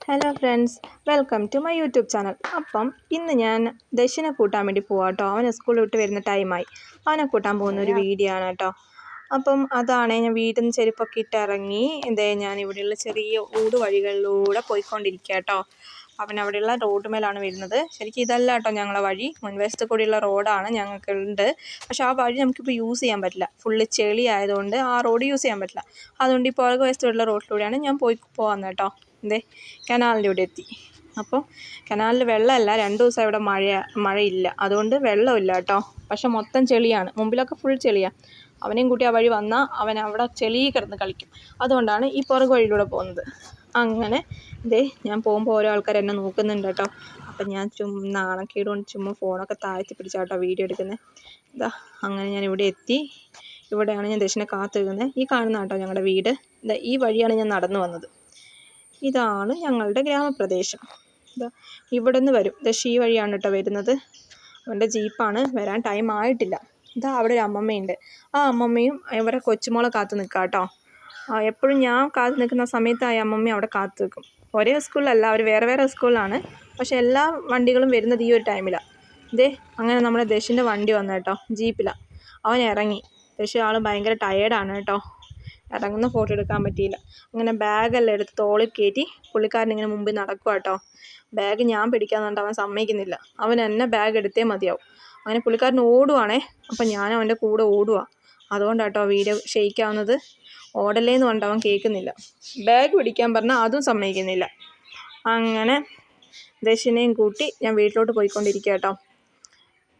Hello friends welcome to my YouTube channel അപ്പം ഇന്ന് ഞാൻ ദശിനെ കൂട്ടാൻ വേണ്ടി പോവാം കേട്ടോ അവനെ സ്കൂളിൽ വിട്ട് വരുന്ന ടൈമായി അവനെ കൂട്ടാൻ പോകുന്ന ഒരു വീഡിയോ ആണ് കേട്ടോ അപ്പം അതാണ് ഞാൻ വീട്ടിൽ നിന്ന് ചെരുപ്പൊക്കെ ഇട്ടിറങ്ങി എന്തേ ഞാൻ ഇവിടെയുള്ള ചെറിയ ഊട് വഴികളിലൂടെ പോയിക്കൊണ്ടിരിക്കുക കേട്ടോ അവൻ അവിടെയുള്ള റോഡ് മേലാണ് വരുന്നത്. ശരിക്കും ഇതല്ല കേട്ടോ ഞങ്ങളെ വഴി. മുൻവശത്ത് കൂടിയുള്ള റോഡാണ് ഞങ്ങൾക്കുണ്ട്. പക്ഷേ ആ വഴി നമുക്കിപ്പോൾ യൂസ് ചെയ്യാൻ പറ്റില്ല. ഫുള്ള് ചെളി ആയതുകൊണ്ട് ആ റോഡ് യൂസ് ചെയ്യാൻ പറ്റില്ല. അതുകൊണ്ട് ഈ പുറകു വശത്തുള്ള റോഡിലൂടെയാണ് ഞാൻ പോയി പോകുന്നത് കേട്ടോ. എന്തേ കനാലിന്റെ ഇവിടെ എത്തി. അപ്പോൾ കനാലിൽ വെള്ളമല്ല. രണ്ട് ദിവസം ഇവിടെ മഴ മഴയില്ല. അതുകൊണ്ട് വെള്ളമില്ല കേട്ടോ. പക്ഷെ മൊത്തം ചെളിയാണ്. മുമ്പിലൊക്കെ ഫുൾ ചെളിയാണ് അവനെയും കൂട്ടി ആ വഴി വന്നാൽ അവൻ അവിടെ ചെളി കിടന്ന് കളിക്കും. അതുകൊണ്ടാണ് ഈ പുറകു വഴിയിലൂടെ പോകുന്നത്. അങ്ങനെ ദേ ഞാൻ പോകുമ്പോൾ ഓരോ ആൾക്കാർ എന്നെ നോക്കുന്നുണ്ട് കേട്ടോ. അപ്പം ഞാൻ ചുമ്മാ നാണക്കേട് കൊണ്ട് ചുമ്മാ ഫോണൊക്കെ താഴ്ത്തി പിടിച്ചാട്ടോ വീഡിയോ എടുക്കുന്നത് ഇതാ അങ്ങനെ ഞാൻ ഇവിടെ എത്തി. ഇവിടെയാണ് ഞാൻ ദക്ഷിണ കാത്തു നിൽക്കുന്നത് ഈ കാണുന്ന കേട്ടോ ഞങ്ങളുടെ വീട്. ഇതാ ഈ വഴിയാണ് ഞാൻ നടന്നു വന്നത്. ഇതാണ് ഞങ്ങളുടെ ഗ്രാമപ്രദേശം. ഇതാ ഇവിടെ നിന്ന് വരും. ദശ ഈ വഴിയാണ് കേട്ടോ വരുന്നത്. അവന്റെ ജീപ്പാണ്. വരാൻ ടൈം ആയിട്ടില്ല. ഇതാ അവിടെ ഒരു അമ്മമ്മയുണ്ട്. ആ അമ്മമ്മയും ഇവരെ കൊച്ചുമോളെ കാത്തു നിൽക്കാം കേട്ടോ എപ്പോഴും ഞാൻ കാത്തു നിൽക്കുന്ന സമയത്ത് ആ അമ്മമ്മ അവിടെ കാത്തു നിൽക്കും. ഒരേ സ്കൂളിലല്ല അവർ വേറെ വേറെ സ്കൂളിലാണ്. പക്ഷേ എല്ലാ വണ്ടികളും വരുന്നത് ഈ ഒരു ടൈമിലാണ് ഇതേ അങ്ങനെ നമ്മുടെ ദശിന്റെ വണ്ടി വന്നു കേട്ടോ ജീപ്പിലാണ് അവൻ ഇറങ്ങി. ദശ ആൾ ഭയങ്കര ടയേർഡാണ് കേട്ടോ. ഇറങ്ങുന്ന ഫോട്ടോ എടുക്കാൻ പറ്റിയില്ല. അങ്ങനെ ബാഗെല്ലാം എടുത്ത് തോളിൽ കയറ്റി പുള്ളിക്കാരൻ ഇങ്ങനെ മുമ്പിൽ നടക്കുക കേട്ടോ. ബാഗ് ഞാൻ പിടിക്കാന്നുണ്ട് അവൻ സമ്മതിക്കുന്നില്ല. അവൻ എന്നെ ബാഗ് എടുത്തേ മതിയാവും. അങ്ങനെ പുള്ളിക്കാരൻ ഓടുവാണേ അപ്പം ഞാൻ അവന്റെ കൂടെ ഓടുക അതുകൊണ്ടാട്ടോ വീഡിയോ ഷെയ്ക്കാവുന്നത് ഓടല്ലേന്ന് പറഞ്ഞിട്ട് അവൻ കേൾക്കുന്നില്ല. ബാഗ് പിടിക്കാൻ പറഞ്ഞാൽ അതും സമ്മതിക്കുന്നില്ല. അങ്ങനെ ദശിനെയും കൂട്ടി ഞാൻ വീട്ടിലോട്ട് പോയിക്കൊണ്ടിരിക്കുക കേട്ടോ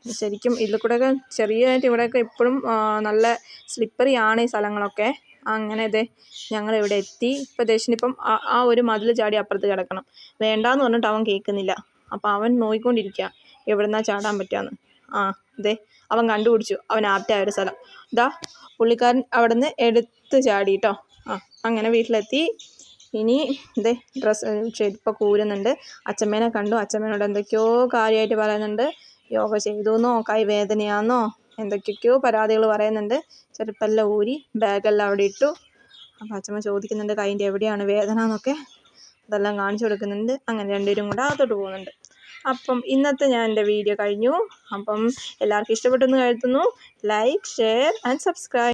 ശരിക്കും ഇതിൽ കൂടെയൊക്കെ ചെറിയതായിട്ട് ഇവിടെയൊക്കെ ഇപ്പോഴും നല്ല സ്ലിപ്പറി ആണ് ഈ സ്ഥലങ്ങളൊക്കെ. അങ്ങനെ ഇതേ ഞങ്ങൾ ഇവിടെ എത്തി. ഇപ്പോൾ ദശിനിപ്പം ആ ഒരു മതിൽ ചാടി അപ്പുറത്ത് കിടക്കണം. വേണ്ടാന്ന് പറഞ്ഞിട്ട് അവൻ കേൾക്കുന്നില്ല. അപ്പോൾ അവൻ നോയിക്കൊണ്ടിരിക്കുക എവിടെന്നാ ചാടാൻ പറ്റുകയെന്ന് ആ അതെ അവൻ കണ്ടുപിടിച്ചു. അവൻ ആപ്റ്റായ ഒരു സ്ഥലം. ഇതാ പുള്ളിക്കാരൻ അവിടെ നിന്ന് എടുത്ത് ചാടി കേട്ടോ ആ അങ്ങനെ വീട്ടിലെത്തി. ഇനി ഇതേ ഡ്രസ്സ് ചെരുപ്പൊക്കെ കൂരുന്നുണ്ട് അച്ഛമ്മേനെ കണ്ടു. അച്ഛമ്മേനോട് എന്തൊക്കെയോ കാര്യമായിട്ട് പറയുന്നുണ്ട്. യോഗ ചെയ്തുവെന്നോ കൈ വേദനയാണെന്നോ എന്തൊക്കെയൊക്കെയോ പരാതികൾ പറയുന്നുണ്ട്. ചെരുപ്പെല്ലാം ഊരി ബാഗെല്ലാം അവിടെ ഇട്ടു. അപ്പോൾ അച്ഛമ്മ ചോദിക്കുന്നുണ്ട് കൈന്റെ എവിടെയാണ് വേദന? എന്നൊക്കെ. അതെല്ലാം കാണിച്ചു കൊടുക്കുന്നുണ്ട്. അങ്ങനെ രണ്ടുപേരും കൂടെ അകത്തോട്ട് പോകുന്നുണ്ട്. അപ്പം ഇന്നത്തെ ഞാൻ എന്റെ വീഡിയോ കഴിഞ്ഞു. അപ്പം എല്ലാവർക്കും ഇഷ്ടപ്പെട്ടെന്ന് കരുതുന്നു. Like share and subscribe